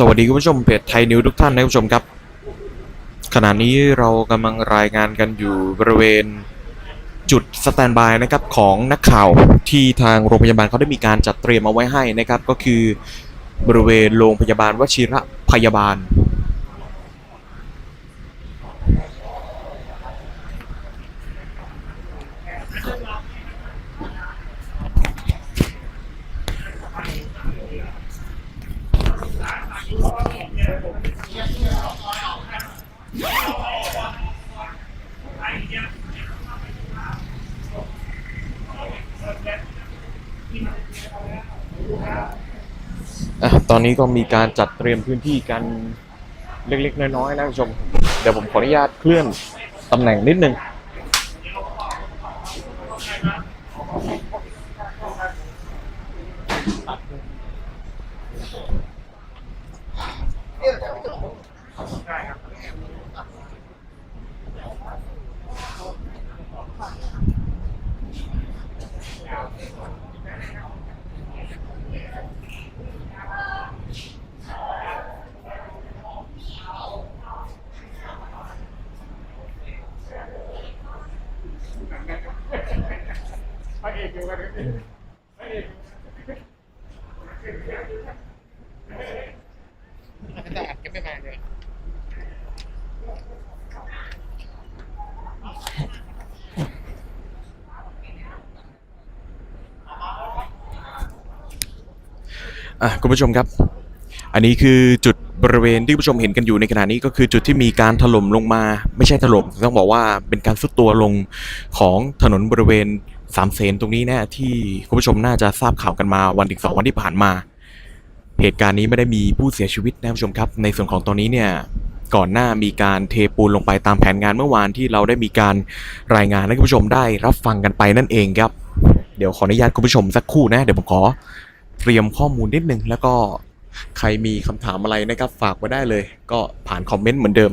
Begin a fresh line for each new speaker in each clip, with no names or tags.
สวัสดีคุณผู้ชมเพจไทยนิวทุกท่านนะคุณผู้ชมครับ ขณะนี้เรากำลังรายงานกันอยู่บริเวณจุดสแตนบายนะครับของนักข่าวที่ทางโรงพยาบาลเขาได้มีการจัดเตรียมเอาไว้ให้นะครับ ก็คือบริเวณโรงพยาบาลวชิระพยาบาล อะ ตอนนี้ก็มีการจัดเตรียมพื้นที่กันเล็กๆ น้อยๆนะคุณผู้ชม เดี๋ยวผมขออนุญาตเคลื่อนตำแหน่งนิดนึง
อะ
คุณผู้ชมครับ อันนี้คือจุดบริเวณที่ผู้ชมเห็นกันอยู่ในขณะนี้ก็คือจุดที่มีการถล่มลงมาไม่ใช่ถล่มต้องบอกว่าเป็นการสุดตัวลงของถนนบริเวณสามเสนตรงนี้แน่ที่คุณผู้ชมน่าจะทราบข่าวกันมาวันถึงสองวันที่ผ่านมา เหตุการณ์นี้ไม่ได้มีผู้เสียชีวิตนะคุณผู้ชมครับ ในส่วนของตอนนี้เนี่ยก่อนหน้ามีการเทปูนลงไปตามแผนงานเมื่อวานที่เราได้มีการรายงานให้คุณผู้ชมได้รับฟังกันไปนั่นเองครับ เดี๋ยวขออนุญาตคุณผู้ชมสักครู่นะเดี๋ยวผมขอ เตรียมข้อมูลนิดนึงแล้วก็ใครมีคำถามอะไรนะครับ ฝากไว้ได้เลย ก็ผ่านคอมเมนต์เหมือนเดิม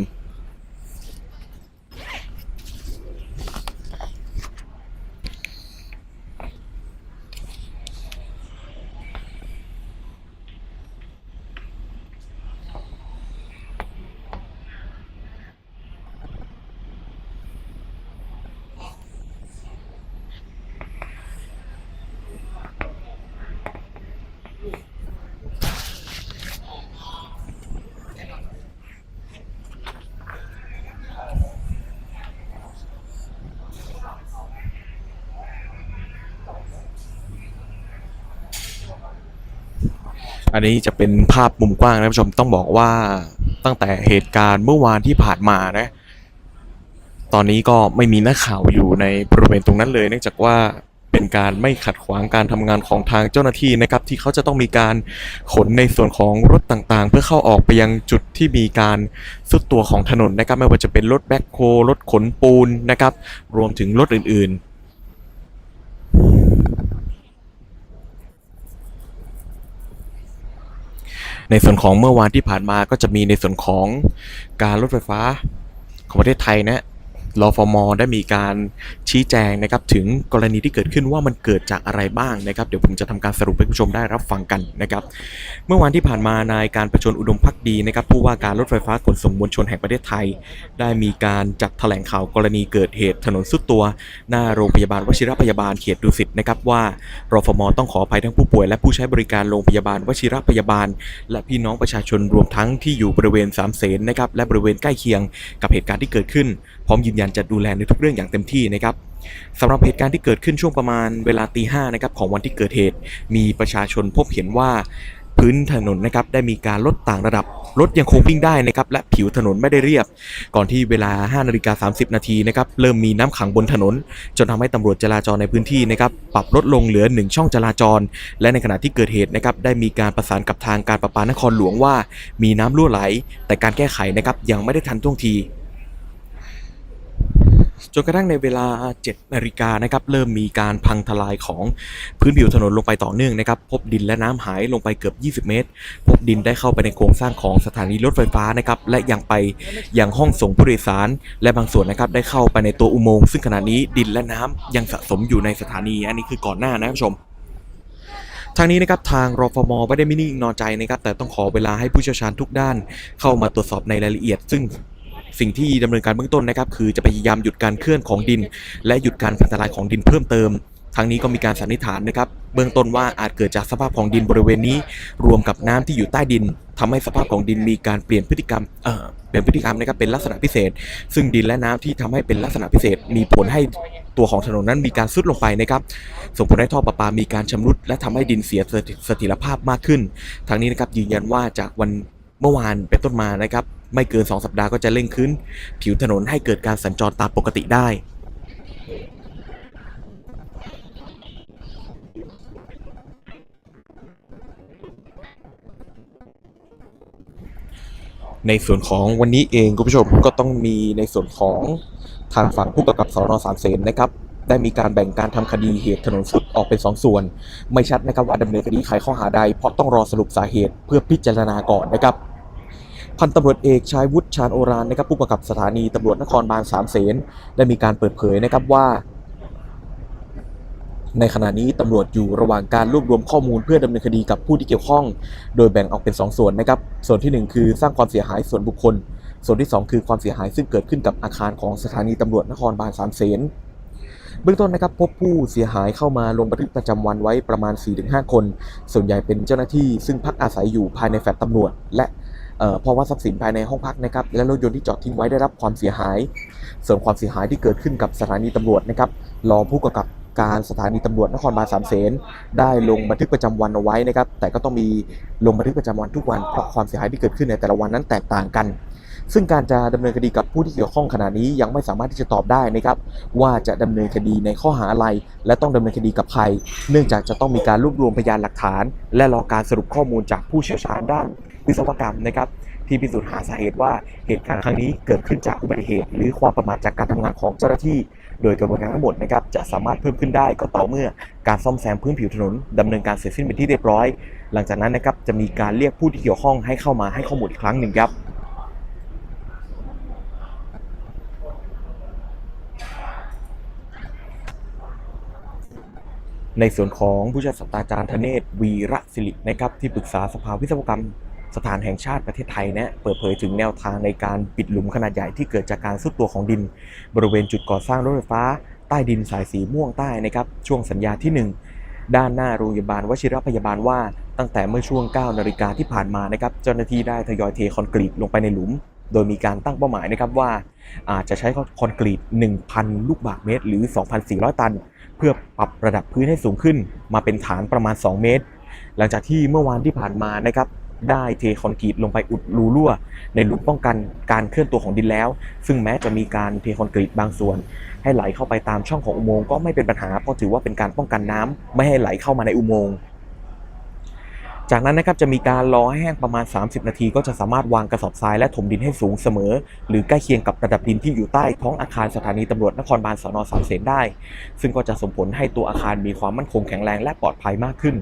อันนี้จะเป็นภาพมุมกว้างนะคุณผู้ชมต้องบอกว่าตั้งแต่เหตุการณ์เมื่อวานที่ผ่านมานะตอนนี้ก็ไม่มีนักข่าวอยู่ในบริเวณตรงนั้นเลย เนื่องจากว่าเป็นการไม่ขัดขวางการทำงานของทางเจ้าหน้าที่นะครับ ที่เขาจะต้องมีการขนในส่วนของรถต่างๆ เพื่อเข้าออกไปยังจุดที่มีการสุดตัวของถนนนะครับ ไม่ว่าจะเป็นรถแบ็คโฮรถขนปูนนะครับ รวมถึงรถอื่นๆ ในส่วนของเมื่อวานที่ผ่านมาก็จะมีในส่วนของการรถไฟฟ้าของประเทศไทยนะ รฟมอได้มีการชี้แจงนะครับถึงกรณีที่เกิดขึ้นว่ามันเกิดจากอะไรบ้างนะครับ เดี๋ยวผมจะทำการสรุปให้คุณผู้ชมได้รับฟังกันนะครับ เมื่อวานที่ผ่านมานายการประชนอุดมพักดีนะครับผู้ว่าการรถไฟฟ้าขนส่งมวลชนแห่งประเทศไทย ได้มีการจัดแถลงข่าวกรณีเกิดเหตุถนนสุดตัว หน้าโรงพยาบาลวชิรพยาบาลเขตดุสิตนะครับว่ารฟมต้องขออภัยทั้งผู้ป่วย และผู้ใช้บริการโรงพยาบาลวชิรพยาบาล และพี่น้องประชาชนรวมทั้งที่อยู่บริเวณสามเสนนะครับและบริเวณใกล้เคียงกับเหตุการณ์ที่เกิดขึ้นพร้อมยืนยันจะดูแลในทุกเรื่องอย่างเต็มที่นะครับสำหรับเหตุการณ์ที่เกิดขึ้นช่วงประมาณเวลาตีห้านะครับของวันที่เกิดเหตุ มีประชาชนพบเห็นว่าพื้นถนนนะครับได้มีการลดต่างระดับรถยังคงวิ่งได้นะครับและผิวถนนไม่ได้เรียบ ก่อนที่เวลา5นาฬิกา30 นาทีนะครับเริ่มมีน้ำขังบนถนน จนทำให้ตำรวจจราจรในพื้นที่นะครับปรับลดลงเหลือ 1 ช่องจราจร และในขณะที่เกิดเหตุนะครับได้มีการประสานกับทางการประปานครหลวงว่า มีน้ำรั่วไหล แต่การแก้ไขนะครับยังไม่ได้ทันท่วงที จนกระทั่งในเวลา 7 นาฬิกานะครับเริ่มมีการพังทลายของพื้นผิวถนนลงไปต่อเนื่องนะครับ พบดินและน้ำหายลงไปเกือบ 20 เมตร พบดินได้เข้าไปในโครงสร้างของสถานีรถไฟฟ้านะครับและยังไปยังห้องส่งผู้โดยสาร และบางส่วนนะครับได้เข้าไปในตัวอุโมงค์ซึ่งขณะนี้ดินและน้ำยังสะสมอยู่ในสถานีอันนี้คือก่อนหน้านะคุณผู้ชมทางนี้นะครับทางรฟมไม่ได้ไม่นิ่งนอนใจนะครับแต่ต้องขอเวลาให้ผู้เชี่ยวชาญทุกด้านเข้ามาตรวจสอบในรายละเอียด ซึ่ง สิ่งที่ดำเนินการเบื้องต้นนะครับ คือจะพยายามหยุดการเคลื่อนของดิน และหยุดการพังทลายของดินเพิ่มเติมทางนี้ก็มีการสันนิษฐานนะครับ เบื้องต้นว่าอาจเกิดจากสภาพของดินบริเวณนี้ รวมกับน้ำที่อยู่ใต้ดินทำให้สภาพของดินมีการเปลี่ยนพฤติกรรมเอ่อเปลี่ยนพฤติกรรมนะครับเป็นลักษณะพิเศษ ซึ่งดินและน้ำที่ทำให้เป็นลักษณะพิเศษ มีผลให้ตัวของถนนนั้นมีการซุดลงไปนะครับ ส่งผลให้ท่อประปามีการชำรุด และทำให้ดินเสียเสถีเสถียรภาพมากขึ้นทางนี้นะครับยืนยันว่าจากวัน เมื่อวานเป็นต้นมานะครับ ไม่เกิน 2 สัปดาห์ก็จะเร่งขึ้น ผิวถนนให้เกิดการสัญจรตามปกติได้ในส่วนของวันนี้เองคุณผู้ชมก็ต้องมีในส่วนของทางฝั่งผู้กำกับสอนอสามเสนนะครับ ได้มีการแบ่งการทำคดีเหตุถนนสุดออกเป็น2ส่วน ไม่ชัดนะครับว่าดำเนินคดีใครข้อหาใด เพราะต้องรอสรุปสาเหตุเพื่อพิจารณาก่อนนะครับพันตำรวจเอกชายวุฒิชาญโอรานนะครับผู้กำกับสถานีตำรวจนครบาลสามเสนได้มีการเปิดเผยนะครับว่า ในขณะนี้ตำรวจอยู่ระหว่างการรวบรวมข้อมูลเพื่อดำเนินคดีกับผู้ที่เกี่ยวข้อง โดยแบ่งออกเป็น 2 ส่วนนะครับ ส่วนทีหนึ่1 คือสร้างความเสียหายส่วนบุคคล ส่วนที่ 2 คือความเสียหายซึ่งเกิดขึ้นกับอาคารของสถานีตำรวจนครบาลสามเสน เบื้องต้นนะครับพบผู้เสียหายเข้ามาลงบันทึกประจำวันไว้ประมาณ 4-5 คน ส่วนใหญ่เป็นเจ้าหน้าที่ซึ่งพักอาศัยอยู่ภายในแฟลตตำรวจ และเพราะว่าทรัพย์สินภายในห้องพักนะครับและรถยนต์ที่จอดทิ้งไว้ได้รับความเสียหาย ส่วนความเสียหายที่เกิดขึ้นกับสถานีตำรวจนะครับรองผู้กำกับการสถานีตำรวจนครบาลสามเสนได้ลงบันทึกประจำวันเอาไว้นะครับแต่ก็ต้องมีลงบันทึกประจำวันทุกวันเพราะความเสียหายที่เกิดขึ้นในแต่ละวันนั้นแตกต่างกัน ซึ่งการจะดำเนินคดีกับผู้ที่เกี่ยวข้องขณะนี้ยังไม่สามารถที่จะตอบได้นะครับว่าจะดำเนินคดีในข้อหาอะไร และต้องดำเนินคดีกับใคร เนื่องจากจะต้องมีการรวบรวมพยานหลักฐาน และรอการสรุปข้อมูลจากผู้เชี่ยวชาญด้านวิศวกรรมนะครับที่พิสูจน์หาสาเหตุว่าเหตุการณ์ครั้งนี้เกิดขึ้นจากอุบัติเหตุ หรือความประมาทจากการทำงานของเจ้าหน้าที่ โดยกระบวนการทั้งหมดนะครับจะสามารถเพิ่มขึ้นได้ก็ต่อเมื่อการซ่อมแซมพื้นผิวถนนดำเนินการเสร็จสิ้นเป็นที่เรียบร้อย หลังจากนั้นนะครับจะมีการเรียกผู้ที่เกี่ยวข้องให้เข้ามาให้ข้อมูลอีกครั้งหนึ่งครับ ในส่วนของผู้ช่วยศาสตราจารย์ธเนศวีระศิรินะครับที่ปรึกษาสภาวิศวกรรมสถานแห่งชาติประเทศไทยนะเปิดเผยถึงแนวทางในการปิดหลุมขนาดใหญ่ที่เกิดจากการซุดตัวของดิน บริเวณจุดก่อสร้างรถไฟฟ้า ใต้ดินสายสีม่วงใต้นะครับช่วงสัญญาที่ 1 ด้านหน้าโรงพยาบาลวชิรพยาบาลว่า ตั้งแต่เมื่อช่วง 9 นาฬิกาที่ผ่านมานะครับเจ้าหน้าที่ได้ทยอยเทคอนกรีตลงไปในหลุม โดยมีการตั้งเป้าหมายนะครับว่าอาจจะใช้คอนกรีต 1,000 ลูกบาศก์เมตร หรือ 2,400 ตัน เพื่อปรับระดับพื้นให้สูงขึ้น มาเป็นฐานประมาณ 2 เมตร หลังจากที่เมื่อวานที่ผ่านมานะครับได้เทคอนกรีตลงไปอุดรูรั่ว ในหลุมป้องกันการเคลื่อนตัวของดินแล้ว ซึ่งแม้จะมีการเทคอนกรีตบางส่วน ให้ไหลเข้าไปตามช่องของอุโมงค์ก็ไม่เป็นปัญหาเพราะถือว่าเป็นการป้องกันน้ำไม่ให้ไหลเข้ามาในอุโมงค์ จากนั้นนะครับจะมีการรอให้แห้งประมาณ 30 นาที ก็จะสามารถวางกระสอบทรายและถมดินให้สูงเสมอ หรือใกล้เคียงกับระดับดินที่อยู่ใต้ท้องอาคารสถานีตำรวจนครบาลสนสามเสนได้ ซึ่งก็จะส่งผลให้ตัวอาคารมีความมั่นคงแข็งแรงและปลอดภัยมากขึ้น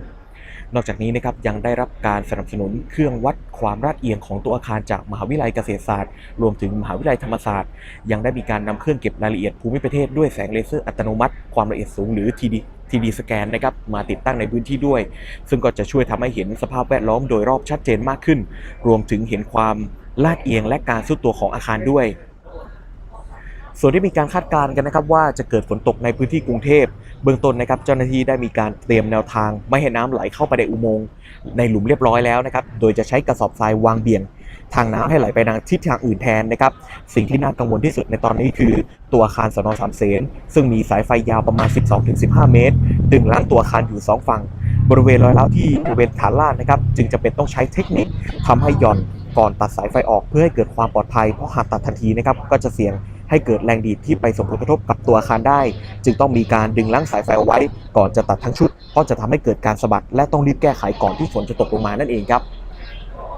นอกจากนี้นะครับยังได้รับการสนับสนุนเครื่องวัดความราดเอียงของตัวอาคารจากมหาวิทยาลัยเกษตรศาสตร์ รวมถึงมหาวิทยาลัยธรรมศาสตร์ ยังได้มีการนำเครื่องเก็บรายละเอียดภูมิประเทศด้วยแสงเลเซอร์อัตโนมัติ ความละเอียดสูงหรือ TD TD สแกนนะครับมาติดตั้งในพื้นที่ด้วย ซึ่งก็จะช่วยทำให้เห็นสภาพแวดล้อมโดยรอบชัดเจนมากขึ้น รวมถึงเห็นความลาดเอียงและการซุดตัวของอาคารด้วย ส่วนที่มีการคาดการณ์กันนะครับว่าจะเกิดฝนตกในพื้นที่กรุงเทพเบื้องต้นนะครับเจ้าหน้าที่ได้มีการเตรียมแนวทาง ไม่ให้น้ำไหลเข้าไปในอุโมงค์ในหลุมเรียบร้อยแล้วนะครับ โดยจะใช้กระสอบทรายวางเบี่ยง ทางน้ำให้ไหลไปทางทิศทางอื่นแทนนะครับ สิ่งที่น่ากังวลที่สุดในตอนนี้คือตัวอาคารสนสามเสนซึ่งมีสายไฟยาวประมาณ 12-15 เมตรดึงล้างตัวอาคารอยู่ 2 ฝั่ง บริเวณรอยร้าวที่บริเวณฐานล่างนะครับ จึงจะเป็นต้องใช้เทคนิคทำให้หย่อนก่อนตัดสายไฟออกเพื่อให้เกิดความปลอดภัยเพราะหากตัดทันทีนะครับก็จะเสี่ยงให้เกิดแรงดีดที่ไปส่งผลกระทบกับตัวอาคารได้ จึงต้องมีการดึงล้างสายไฟเอาไว้ ก่อนจะตัดทั้งชุด เพราะจะทำให้เกิดการสะบัดและต้องรีบแก้ไขก่อนที่ฝนจะตกลงมานั่นเองครับ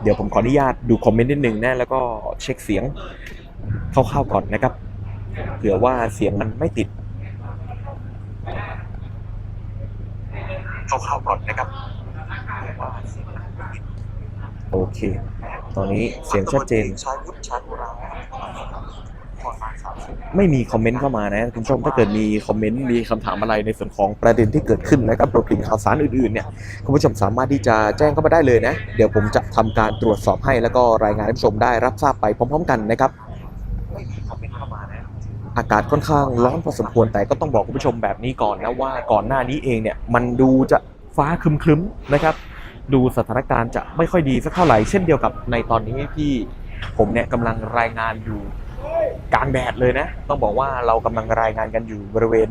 เดี๋ยวผมขออนุญาตดูคอมเมนต์นิดนึงนะ แล้วก็เช็คเสียงคร่าวๆก่อนนะครับ เผื่อว่าเสียงมันไม่ติดเข้าๆก่อนนะครับ โอเค ตอนนี้เสียงชัดเจน
ชายวุฒิชันโบราณก่อนบ่ายสามสิบ
ไม่มีคอมเมนต์เข้ามานะคุณผู้ชมถ้าเกิดมีคอมเมนต์มีคำถามอะไรในส่วนของประเด็นที่เกิดขึ้นนะครับรวมถึงข่าวสารอื่นๆเนี่ยคุณผู้ชมสามารถที่จะแจ้งเข้ามาได้เลยนะ เดี๋ยวผมจะทำการตรวจสอบให้แล้วก็รายงานให้ผู้ชมได้รับทราบไปพร้อม ๆ กันนะครับ
ไม่มีคอมเมนต์เข้ามานะ
อากาศค่อนข้างร้อนพอสมควรแต่ก็ต้องบอกคุณผู้ชมแบบนี้ก่อนนะว่าก่อนหน้านี้เองเนี่ยมันดูจะฟ้าครึ้มๆนะครับ ดูสถานการณ์จะไม่ค่อยดีสักเท่าไหร่เช่นเดียวกับในตอนนี้ที่ผมเนี่ยกำลังรายงานอยู่ กลางแดดเลยนะ ต้องบอกว่าเรากำลังรายงานกันอยู่บริเวณ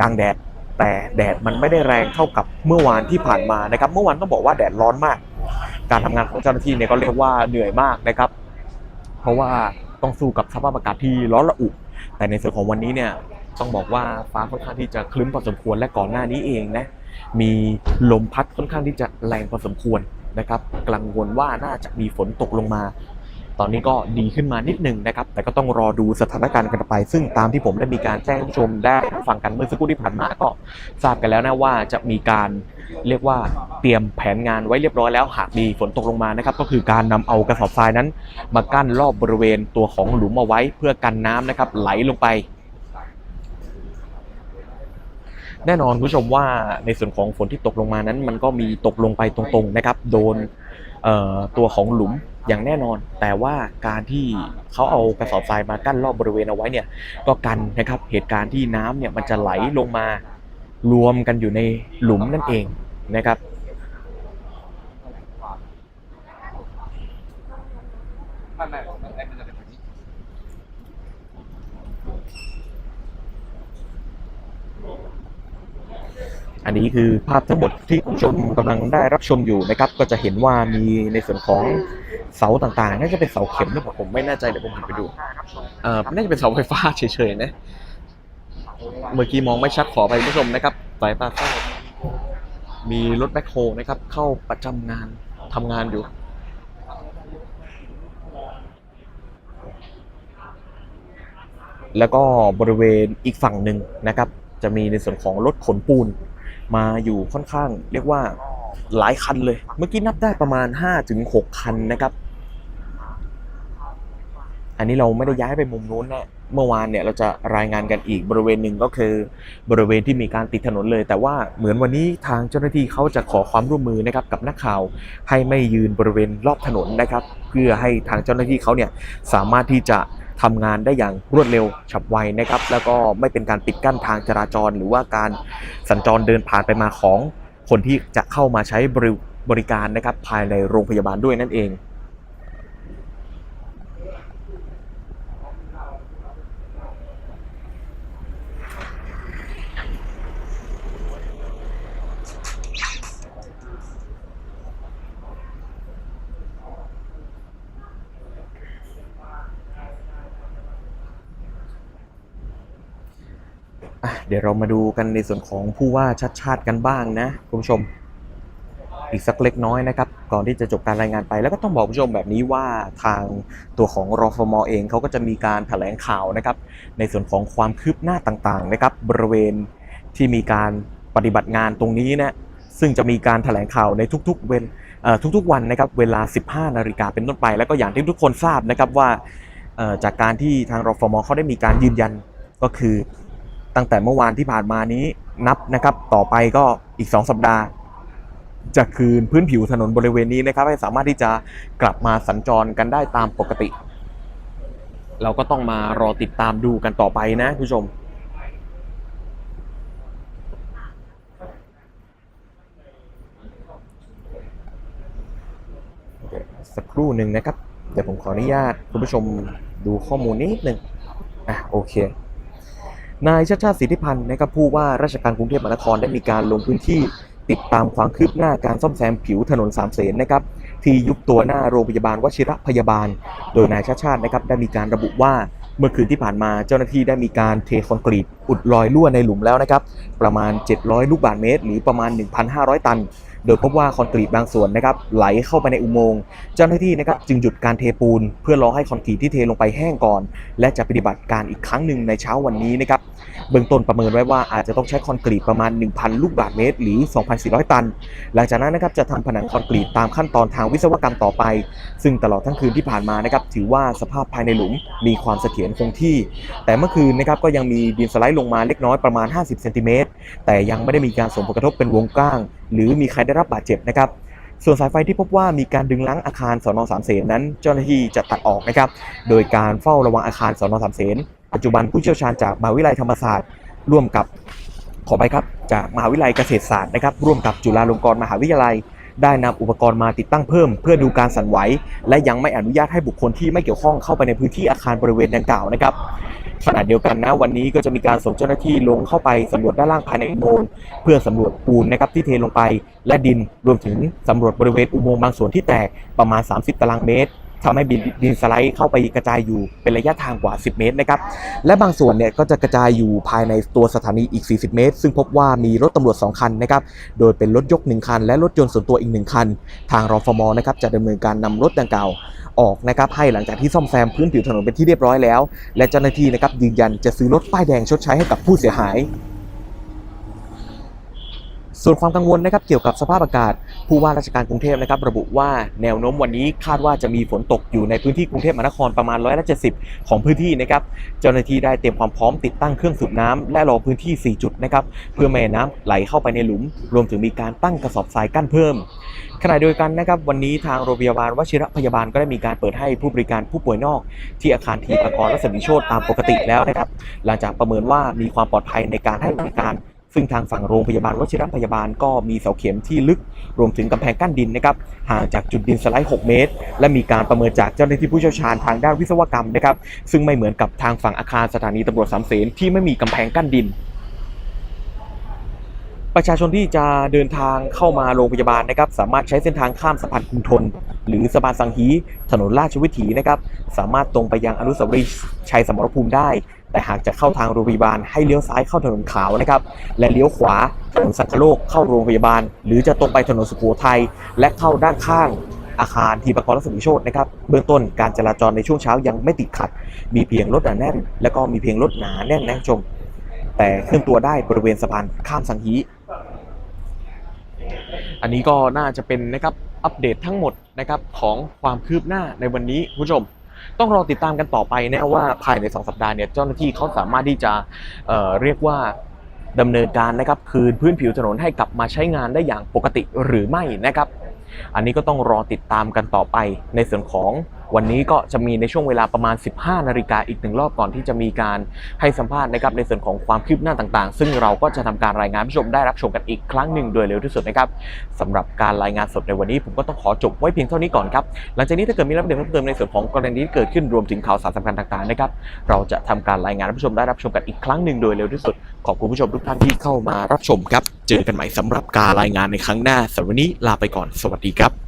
กลางแดด แต่แดดมันไม่ได้แรงเท่ากับเมื่อวานที่ผ่านมานะครับ เมื่อวานต้องบอกว่าแดดร้อนมาก การทำงานของเจ้าหน้าที่เนี่ยก็เรียกว่าเหนื่อยมากนะครับ เพราะว่าต้องสู้กับสภาพอากาศที่ร้อนระอุ แต่ในส่วนของวันนี้เนี่ยต้องบอกว่าฟ้าค่อนข้างที่จะคลึ้มพอสมควรและก่อนหน้านี้เองนะมีลมพัดค่อนข้างที่จะแรงพอสมควรนะครับกังวลว่าน่าจะมีฝนตกลงมา ตอนนี้ก็ดีขึ้นมานิดหนึงนะครับ แต่ก็ต้องรอดูสถานการณ์กันไป ซึ่งตามที่ผมได้มีการแจ้งชมได้ฟังกันเมื่อสักครู่ที่ผ่านมาก็ทราบกันแล้วนะว่าจะมีการเรียกว่าเตรียมแผนงานไว้เรียบร้อยแล้วหากมีฝนตกลงมานะครับ ก็คือการนำเอากระสอบทรายนั้น มากั้นรอบบริเวณตัวของหลุมเอาไว้เพื่อกันน้ำนะครับ ไหลลงไปแน่นอนคุณผู้ชมว่าในส่วนของฝนที่ตกลงมานั้น มันก็มีตกลงไปตรงๆนะครับ โดนตัวของหลุม อย่างแน่นอน แต่ว่าการที่เขาเอากระสอบทรายมากั้นรอบบริเวณเอาไว้เนี่ยก็กันนะครับเหตุการณ์ที่น้ำเนี่ยมันจะไหลลงมารวมกันอยู่ในหลุมนั่นเองนะครับ
ไม่ไม่ไม่ไม่มันจะเป็นแบบนี้
อันนี้คือภาพทั้งหมดที่คุณผู้ชมกำลังได้รับชมอยู่นะครับ ก็จะเห็นว่ามีในส่วนของเสาต่างๆน่าจะเป็นเสาเข็มหรือเปล่าผมไม่แน่ใจเดี๋ยวผมหันไปดูเอ่อน่าจะเป็นเสาไฟฟ้าเฉยๆนะเมื่อกี้มองไม่ชัดขอไปคุณผู้ชมนะครับสายตาสั้นมีรถแบ็คโฮนะครับ เข้าประจำงานทำงานอยู่แล้วก็บริเวณอีกฝั่งหนึ่งนะครับ จะมีในส่วนของรถขนปูน มาอยู่ค่อนข้าง เรียกว่าหลายคันเลย เมื่อกี้นับได้ประมาณ 5-6 คันนะครับ อันนี้เราไม่ได้ย้ายไปมุมนู้นนะเมื่อวานเนี่ยเราจะรายงานกันอีกบริเวณหนึ่งก็คือบริเวณที่มีการติดถนนเลย แต่ว่าเหมือนวันนี้ทางเจ้าหน้าที่เขาจะขอความร่วมมือนะครับกับนักข่าวให้ไม่ยืนบริเวณรอบถนนนะครับ เพื่อให้ทางเจ้าหน้าที่เขาเนี่ยสามารถที่จะ ทำงานได้อย่างรวดเร็วฉับไวนะครับ แล้วก็ไม่เป็นการปิดกั้นทางจราจร หรือว่าการสัญจรเดินผ่านไปมาของคนที่จะเข้ามาใช้บริบริการนะครับภายในโรงพยาบาลด้วยนั่นเอง เดี๋ยวเรามาดูกันในส่วนของผู้ว่าชัดชาติกันบ้างนะคุณผู้ชม อีกสักเล็กน้อยนะครับ ก่อนที่จะจบการรายงานไป แล้วก็ต้องบอกคุณผู้ชมแบบนี้ว่าทางตัวของรฟมเองเขาก็จะมีการแถลงข่าวนะครับ ในส่วนของความคืบหน้าต่างๆนะครับ บริเวณที่มีการปฏิบัติงานตรงนี้นะซึ่งจะมีการแถลงข่าวในทุกๆเวลทุกๆวันนะครับเวลา 15 นาฬิกาเป็นต้นไป แล้วก็อย่างที่ทุกคนทราบนะครับว่าจากการที่ทางรฟมเขาได้มีการยืนยันก็คือ ตั้งแต่เมื่อวานที่ผ่านมานี้นับนะครับ ต่อไปก็อีก 2 สัปดาห์ จะคืนพื้นผิวถนนบริเวณนี้นะครับ ให้สามารถที่จะกลับมาสัญจรกันได้ตามปกติ เราก็ต้องมารอติดตามดูกันต่อไปนะคุณผู้ชมสักครู่หนึ่งนะครับ เดี๋ยวผมขออนุญาตคุณผู้ชมดูข้อมูลนิดหนึ่งอะโอเค นายชาติชาติสิทธิพันธ์นะครับผู้ว่าราชการกรุงเทพมหานครได้มีการลงพื้นที่ติดตามความคืบหน้าการซ่อมแซมผิวถนนสามเสนนะครับที่ยุบตัวหน้าโรงพยาบาลวชิระพยาบาล โดยนายชาติชาตินะครับได้มีการระบุว่าเมื่อคืนที่ผ่านมาเจ้าหน้าที่ได้มีการเทคอนกรีตอุดรอยรั่วในหลุมแล้วนะครับประมาณ 700 ลูกบาศก์เมตร หรือประมาณ 1,500 ตัน โดยพบว่าคอนกรีตบางส่วนนะครับไหลเข้าไปในอุโมงค์เจ้าหน้าที่นะครับจึงหยุดการเทปูน เพื่อรอให้คอนกรีตที่เทลงไปแห้งก่อน และจะปฏิบัติการอีกครั้งหนึ่งในเช้าวันนี้นะครับเบื้องต้นประเมินไว้ว่าอาจจะต้องใช้คอนกรีตประมาณ 1,000 ลูกบาศก์เมตร หรือ 2,400 ตัน หลังจากนั้นนะครับจะทำผนังคอนกรีตตามขั้นตอนทางวิศวกรรมต่อไป ซึ่งตลอดทั้งคืนที่ผ่านมานะครับถือว่าสภาพภายในหลุมมีความเสถียรคงที่ แต่เมื่อคืนนะครับก็ยังมีดินสไลด์ลงมาเล็กน้อยประมาณ 50 เซนติเมตร แต่ยังไม่ได้มีการส่งผลกระทบเป็นวงกว้างหรือมีใครได้รับบาดเจ็บนะครับ ส่วนสายไฟที่พบว่ามีการดึงล้างอาคารสอนอสามเสนนั้น เจ้าหน้าที่จะตัดออกนะครับ โดยการเฝ้าระวังอาคารสอนอสามเสนปัจจุบันผู้เชี่ยวชาญจากมหาวิทยาลัยธรรมศาสตร์ร่วมกับขอไปครับจากมหาวิทยาลัยเกษตรศาสตร์นะครับร่วมกับจุฬาลงกรณ์มหาวิทยาลัย ได้นำอุปกรณ์มาติดตั้งเพิ่ม เพื่อดูการสั่นไหว และยังไม่อนุญาตให้บุคคลที่ไม่เกี่ยวข้องเข้าไปในพื้นที่อาคารบริเวณดังกล่าวนะครับขณะเดียวกันนะวันนี้ก็จะมีการส่งเจ้าหน้าที่ลงเข้าไปสำรวจด้านล่างภายในอุโมงค์เพื่อสำรวจปูนนะครับที่เทลงไป และดินรวมถึงสำรวจบริเวณอุโมงค์บางส่วนที่แตกประมาณ 30 ตารางเมตร ทำให้ดินดินสไลด์เข้าไปกระจายอยู่เป็นระยะทางกว่า 10 เมตรนะครับ และบางส่วนเนี่ยก็จะกระจายอยู่ภายในตัวสถานีอีก 40 เมตร ซึ่งพบว่ามีรถตำรวจ 2 คันนะครับ โดยเป็นรถยก 1 คัน และรถยนต์ส่วนตัวอีก 1 คัน ทางรฟมนะครับจะดำเนินการนำรถดังกล่าวออกนะครับให้หลังจากที่ซ่อมแซมพื้นผิวถนนเป็นที่เรียบร้อยแล้ว และเจ้าหน้าที่นะครับยืนยันจะซื้อรถป้ายแดงชดใช้ให้กับผู้เสียหาย ส่วนความกังวลนะครับเกี่ยวกับสภาพอากาศ ผู้ว่าราชการกรุงเทพนะครับระบุว่าแนวโน้มวันนี้คาดว่าจะมีฝนตกอยู่ในพื้นที่กรุงเทพมหานครประมาณร้อยละเจ็ดสิบของพื้นที่นะครับเจ้าหน้าที่ได้เตรียมความพร้อมติดตั้งเครื่องสูบน้ำและรอพื้นที่ 4 จุดนะครับเพื่อไม่ให้น้ำไหลเข้าไปในหลุม รวมถึงมีการตั้งกระสอบทรายกั้นเพิ่มขณะเดียวกันนะครับวันนี้ทางโรงพยาบาลวชิระพยาบาลก็ได้มีการเปิดให้ผู้บริการผู้ป่วยนอก ที่อาคารทีปกรรัศมีโชตตามปกติแล้วนะครับหลังจากประเมินว่ามีความปลอดภัยในการให้บริการ ซึ่งทางฝั่งโรงพยาบาลวชิรพยาบาลก็มีเสาเข็มที่ลึกรวมถึงกำแพงกั้นดินนะครับห่างจากจุดดินสไลด์ 6 เมตร และมีการประเมินจากเจ้าหน้าที่ผู้เชี่ยวชาญทางด้านวิศวกรรมนะครับซึ่งไม่เหมือนกับทางฝั่งอาคารสถานีตำรวจสามเสนที่ไม่มีกำแพงกั้นดินประชาชนที่จะเดินทางเข้ามาโรงพยาบาลนะครับ สามารถใช้เส้นทางข้ามสะพานกรุงทน หรือสะพานสังฮีถนนราชวิถีนะครับ สามารถตรงไปยังอนุสาวรีย์ชัยสมรภูมิได้ แต่หากจะเข้าทางโรงพยาบาลให้เลี้ยวซ้ายเข้าถนนขาวนะครับ และเลี้ยวขวาถนนสัตโลกเข้าโรงพยาบาล หรือจะตรงไปถนนสุโขทัยและเข้าด้านข้างอาคารทีปกรรัศมีโชตนะครับเบื้องต้นการจราจรในช่วงเช้ายังไม่ติดขัด มีเพียงรถหนาแน่น และก็มีเพียงรถหนาแน่นนะคุณผู้ชม แต่เคลื่อนตัวได้บริเวณสะพานข้ามสังฮีอันนี้ก็น่าจะเป็นนะครับอัปเดตทั้งหมดนะครับของความคืบหน้าในวันนี้คุณผู้ชม ต้องรอติดตามกันต่อไปนะว่าภายใน 2 สัปดาห์เนี่ยเจ้าหน้าที่เขาสามารถที่จะเอ่อเรียกว่าดำเนินการนะครับคืนพื้นผิวถนนให้กลับมาใช้งานได้อย่างปกติหรือไม่นะครับ อันนี้ก็ต้องรอติดตามกันต่อไปในส่วนของ วันนี้ก็จะมีในช่วงเวลาประมาณ 15 นาฬิกาอีกหนึ่งรอบก่อนที่จะมีการให้สัมภาษณ์นะครับในส่วนของความคืบหน้าต่างๆ ซึ่งเราก็จะทำการรายงานผู้ชมได้รับชมกันอีกครั้งหนึ่งโดยเร็วที่สุดนะครับสำหรับการรายงานสดในวันนี้ผมก็ต้องขอจบไว้เพียงเท่านี้ก่อนครับหลังจากนี้ถ้าเกิดมีรับเดตเพิ่มเติมในส่วนของกรณีที่เกิดขึ้นรวมถึงข่าวสารสำคัญต่างๆนะครับเราจะทำการรายงานผู้ชมได้รับชมกันอีกครั้งหนึ่งโดยเร็วที่สุด ขอบคุณผู้ชมทุกท่านที่เข้ามารับชมครับ เจอกันใหม่สำหรับการรายงานในครั้งหน้าสำหรับวันนี้ลาไปก่อนสวัสดีครับ